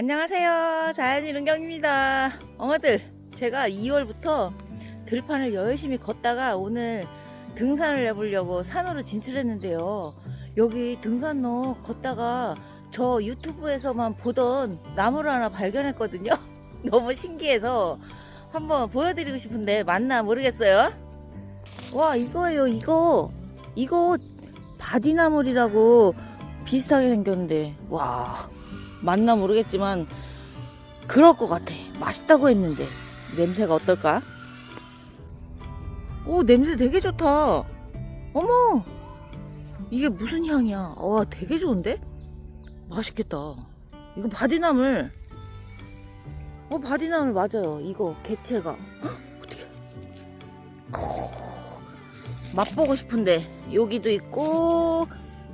안녕하세요. 자연이 run경입니다. 엉아들, 제가 2월부터 들판을 열심히 걷다가 오늘 등산을 해보려고 산으로 진출했는데요. 여기 등산로 걷다가 저 유튜브에서만 보던 나무를 하나 발견했거든요. 너무 신기해서 한번 보여드리고 싶은데 맞나 모르겠어요. 와, 이거예요, 이거. 이거 바디나물이라고 비슷하게 생겼는데, 와. 맞나 모르겠지만 그럴 것 같아. 맛있다고 했는데 냄새가 어떨까? 오 냄새 되게 좋다. 어머 이게 무슨 향이야? 와 되게 좋은데? 맛있겠다. 이거 바디나물. 어 바디나물 맞아요. 이거 개체가 헉, 어떻게? 맛보고 싶은데 여기도 있고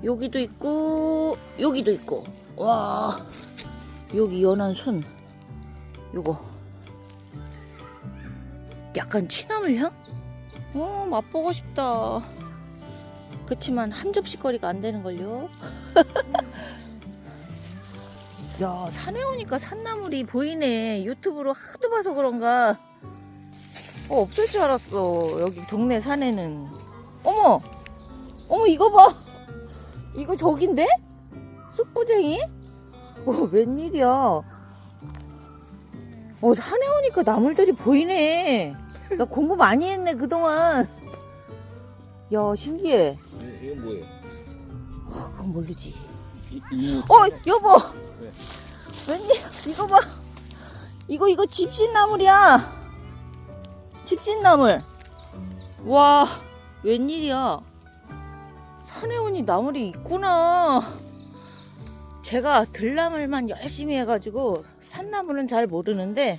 여기도 있고 여기도 있고 와 여기 연한 순 요거. 약간 취나물 향? 어 맛보고 싶다. 그치만 한 접시 거리가 안 되는걸요? 야 산에 오니까 산나물이 보이네. 유튜브로 하도 봐서 그런가. 어 없을 줄 알았어 여기 동네 산에는. 어머! 어머 이거 봐! 이거 저긴데? 쑥부쟁이? 어, 웬일이야. 어, 산에 오니까 나물들이 보이네. 나 공부 많이 했네, 그동안. 야, 신기해. 네, 이건 뭐예요? 아, 그건 모르지. 이, 이 어, 여보. 네. 웬일, 이거 봐. 이거, 이거 집신나물이야. 집신나물. 와, 웬일이야. 산에 오니 나물이 있구나. 제가 들나물만 열심히 해가지고 산나물은 잘 모르는데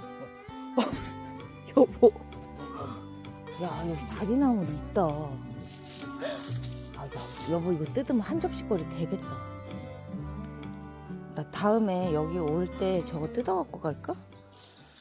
여보. 야 여기 바디나물 있다. 아, 야, 여보 이거 뜯으면 한 접시거리 되겠다. 나 다음에 여기 올 때 저거 뜯어갖고 갈까?